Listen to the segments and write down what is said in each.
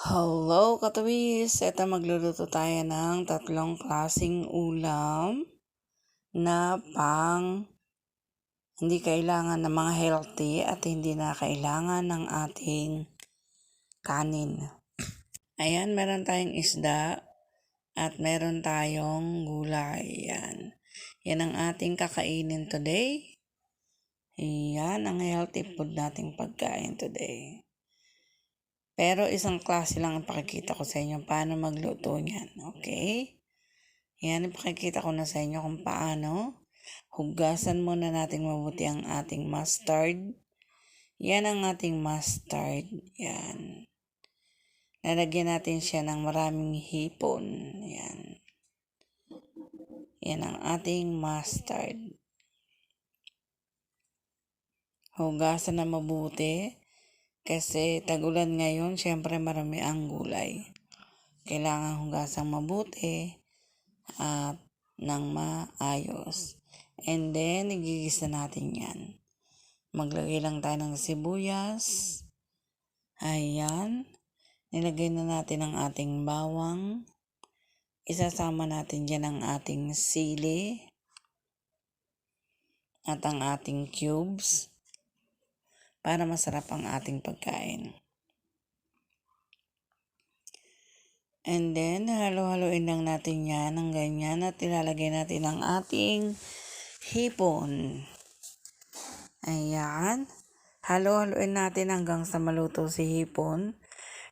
Hello, katuwis! Ito magluluto tayo ng tatlong klasing ulam na pang hindi kailangan ng mga healthy at hindi na kailangan ng ating kanin. Ayan, meron tayong isda at meron tayong gulay. Yan. Yan ang ating kakainin today. Yan ang healthy food nating pagkain today. Pero isang klase lang ang pakikita ko sa inyo paano magluto niyan. Okay? Yan, ipakikita ko na sa inyo kung paano. Hugasan muna natin mabuti ang ating mustard. Yan ang ating mustard. Yan. Lalagyan natin siya ng maraming hipon. Yan. Yan ang ating mustard. Hugasan na mabuti. Kasi tagulan ngayon, syempre marami ang gulay. Kailangan hugasan mabuti at ng maayos. And then, igigisa natin yan. Maglagay lang tayo ng sibuyas. Ayan. Nilagay na natin ang ating bawang. Isasama natin dyan ang ating sili. At ang ating cubes para masarap ang ating pagkain. And then, halo-haloin lang natin yan ng ganyan at ilalagay natin ang ating hipon. Ayan. Halo-haloin natin hanggang sa maluto si hipon.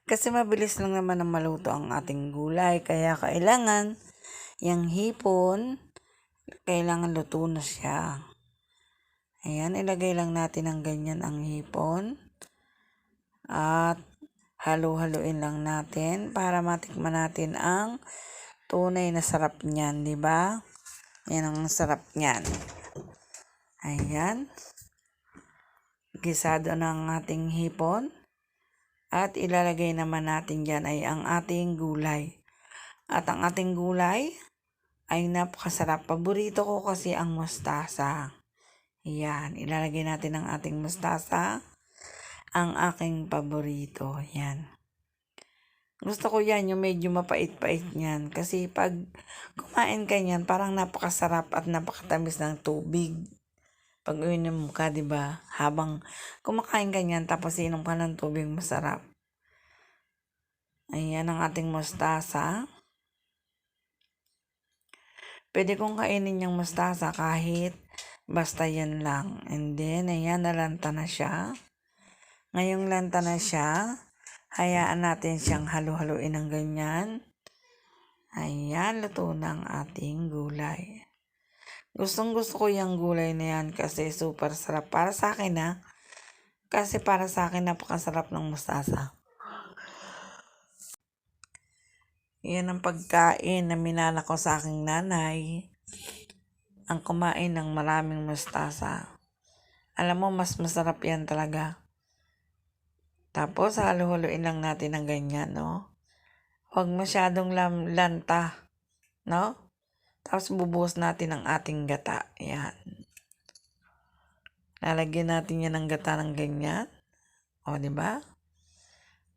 Kasi mabilis lang naman na maluto ang ating gulay. Kaya kailangan yung hipon, kailangan luto na siya. Ayan, ilagay lang natin ng ganyan ang hipon. At halu-haluin lang natin para matikman natin ang tunay na sarap niyan, di ba? Yan ang sarap niyan. Ayan. Gisado ng ating hipon. At ilalagay naman natin dyan ay ang ating gulay. At ang ating gulay ay napakasarap. Paborito ko kasi ang mustasa. Yan, ilalagay natin ang ating mustasa. Ang aking paborito. Yan. Gusto ko yan, yung medyo mapait-pait niyan. Kasi pag kumain ka niyan, parang napakasarap at napakatamis ng tubig. Pag uinom ka, di ba? Habang kumakain ka niyan, tapos inom ka ng tubig, masarap. Ayan ang ating mustasa. Pwede kong kainin yung mustasa kahit Basta yan lang. And then, ayan, nalanta na siya. Ngayong lanta na siya, hayaan natin siyang halu-haluin ng ganyan. Ayan, luto ng ating gulay. Gustong gusto ko yung gulay na yan kasi super sarap. Para sa akin ha. Kasi para sa akin napakasarap ng mustasa. Yan ang pagkain na minana ko sa aking nanay ang kumain ng maraming mustasa. Alam mo, mas masarap yan talaga. Tapos, halo-haloin lang natin ng ganyan, no? Huwag masyadong lam lanta, no? Tapos, bubuhos natin ang ating gata. Yan. Lalagyan natin yan ng gata ng ganyan. O, di ba?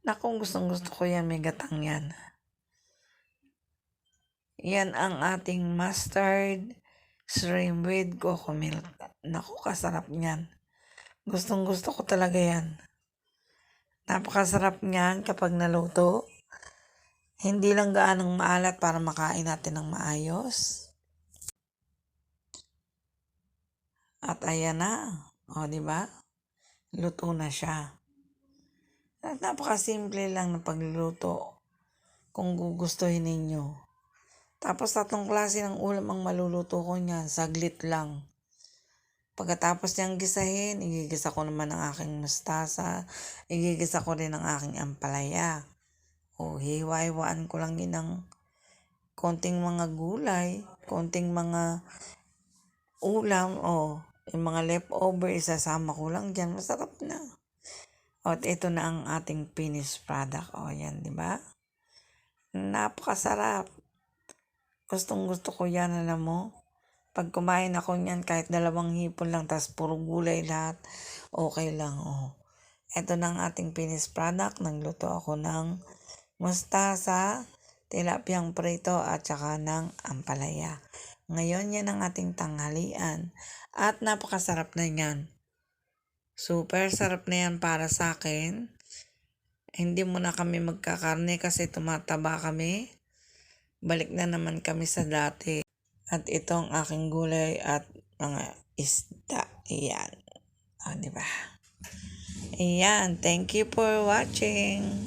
Naku, gustong gusto ko yan, may gatang yan. Yan ang ating mustard shrimp with coco milk. Naku, kasarap niyan. Gustong gusto ko talaga yan. Napakasarap niyan kapag naluto. Hindi lang gaanong maalat para makain natin ng maayos. At ayan na. O, di ba? Luto na siya. At napakasimple lang ng pagluluto kung gugustuhin ninyo. Tapos tatlong klase ng ulam ang maluluto ko niyan. Saglit lang. Pagkatapos niyang gisahin, igigisa ko naman ang aking mustasa. Igigisa ko rin ang aking ampalaya. O hiwa-hiwaan ko lang yun ng konting mga gulay, konting mga ulam, o yung mga leftover, isasama ko lang dyan. Masarap na. O, at ito na ang ating finished product. O, yan, di ba? Napakasarap. Gustong gusto ko yan, alam mo. Pag kumain ako niyan, kahit dalawang hipon lang, tas puro gulay lahat, okay lang, oh. Ito na ang ating finished product. Nagluto ako ng mustasa, tilapyang prito at saka ng ampalaya. Ngayon yan ang ating tanghalian at napakasarap na yan. Super sarap na yan para sa akin. Hindi muna kami magkakarne kasi tumataba kami. Balik na naman kami sa dati. At itong aking gulay at mga isda. Iyan. O, di ba? Ayan. Thank you for watching.